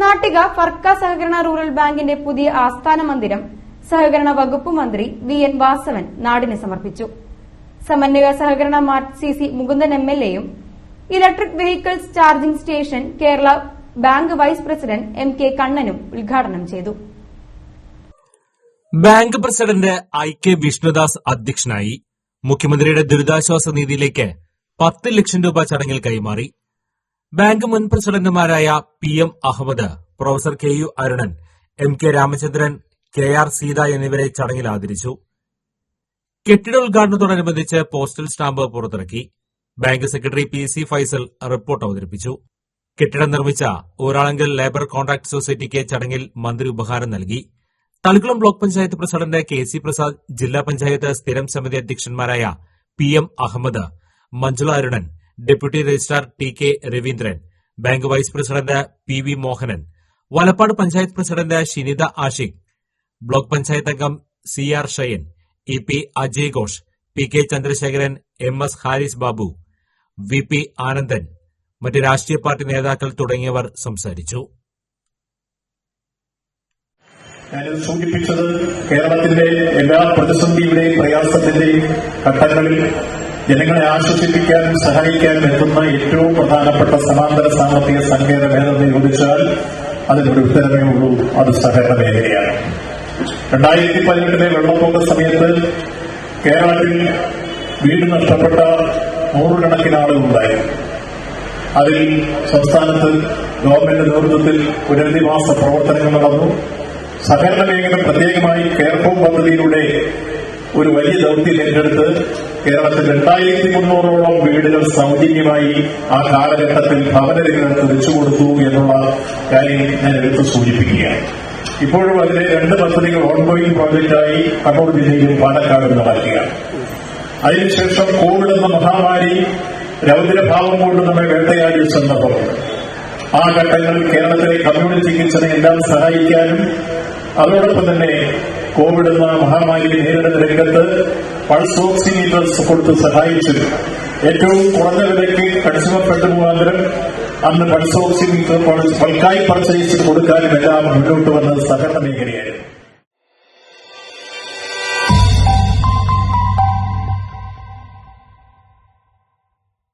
നാട്ടിക ഫർക്ക സഹകരണ റൂറൽ ബാങ്കിന്റെ പുതിയ ആസ്ഥാന മന്ദിരം സഹകരണ വകുപ്പ് മന്ത്രി വി എൻ വാസവൻ നാടിന് സമർപ്പിച്ചു. സമന്വയ സഹകരണ mart C C Mukundan M L എയും electric vehicles charging station Kerala bank vice president M K കണ്ണനും ഉദ്ഘാടനം ചെയ്തു. Bank president I K Vishnudas അധ്യക്ഷനായി മുഖ്യമന്ത്രിയുടെ ദുരിതാശ്വാസ നിധിയിലേക്ക് പത്ത് ലക്ഷം രൂപ ചടങ്ങിൽ കൈമാറി. ബാങ്ക് മുൻ പ്രസിഡന്റുമാരായ P M Ahammed professor K U Arunan M K Ramachandran K R Seetha എന്നിവരെ ചടങ്ങിൽ ആദരിച്ചു. കെട്ടിട ഉദ്ഘാടനത്തോടനുബന്ധിച്ച് പോസ്റ്റൽ സ്റ്റാമ്പ് പുറത്തിറക്കി bank secretary P C Faisal report അവതരിപ്പിച്ചു. കെട്ടിടം നിർമ്മിച്ച ഊരാളങ്കൽ ലേബർ കോൺട്രാക്ട് സൊസൈറ്റിക്ക് ചടങ്ങിൽ മന്ത്രി ഉപഹാരം നൽകി. Thalikulam block panchayat president K C Prasad ജില്ലാ പഞ്ചായത്ത് സ്ഥിരം സമിതി അധ്യക്ഷന്മാരായ P M Ahammed Manjula Arunan deputy registrar T K Raveendran bank vice president P V Mohanan Valappad panchayat president Shinitha Ashiq block panchayat അംഗം C R Shayan E P Ajay Ghosh P K Chandrasekharan M S Haris Babu V P Anandan മറ്റ് രാഷ്ട്രീയ party നേതാക്കൾ തുടങ്ങിയവർ സംസാരിച്ചു. ഞാനിത് സൂചിപ്പിച്ചത് കേരളത്തിന്റെ എല്ലാ പ്രതിസന്ധിയുടെയും പ്രയാസത്തിന്റെയും ഘട്ടങ്ങളിൽ ജനങ്ങളെ ആശ്വസിപ്പിക്കാനും സഹായിക്കാനും എത്തുന്ന ഏറ്റവും പ്രധാനപ്പെട്ട സമാന്തര സാമ്പത്തിക സങ്കേതം ഏതെന്ന് ചോദിച്ചാൽ അതിനൊരു ഉത്തരമേ ഉള്ളൂ. അത് സഹകരണ മേഖലയാണ്. രണ്ടായിരത്തി പതിനെട്ടിലെ വെള്ളപ്പൊക്ക സമയത്ത് കേരളത്തിൽ വീട് നഷ്ടപ്പെട്ട നൂറുകണക്കിന് ആളുകളുണ്ടായിരുന്നു അതിൽ സംസ്ഥാനത്ത് ഗവൺമെന്റ് നേതൃത്വത്തിൽ പുനരധിവാസ പ്രവർത്തനങ്ങൾ നടന്നു. സഹകരണ മേഖല പ്രത്യേകമായി കെയർഹോം പദ്ധതിയിലൂടെ ഒരു വലിയ ദൌത്യം ഏറ്റെടുത്ത് കേരളത്തിൽ രണ്ടായിരത്തി മുന്നൂറോളം വീടുകൾ സൗജന്യമായി ആ കാലഘട്ടത്തിൽ ഭവനരംഗത്ത് വെച്ചുകൊടുത്തു എന്നുള്ള കാര്യം ഞാൻ എടുത്ത് സൂചിപ്പിക്കുകയാണ്. ഇപ്പോഴും അതിലെ രണ്ട് പദ്ധതികൾ ഓൺഗോയിങ് പ്രോജക്റ്റായി കണ്ണൂർ ജില്ലയിലും പാലക്കാടും നടക്കുകയാണ് അതിനുശേഷം കോവിഡ് എന്ന മഹാമാരി രൗദ്രഭാവം കൊണ്ട് നമ്മെ വേട്ടയാടിയ സന്ദർഭമുണ്ട്. ആ ഘട്ടങ്ങളിൽ കേരളത്തിലെ കമ്മ്യൂണിറ്റി കിച്ചനെ എല്ലാം സഹായിക്കാനും അതോടൊപ്പം തന്നെ കോവിഡ് എന്ന മഹാമാരി നേരിടുന്ന രംഗത്ത് പൾസ് ഓക്സിമീറ്റേഴ്സ് കൊടുത്ത് സഹായിച്ചു. ഏറ്റവും കുറഞ്ഞ വിലയ്ക്ക് കൺസ്യൂമർ മുഖാന്തരം അന്ന് പൾസ് ഓക്സിമീറ്റർ പൾക്കായി പർച്ചേസ് കൊടുക്കാനും എല്ലാം മുന്നോട്ട് വന്നത് സഹകരണ മേഖലയായിരുന്നു.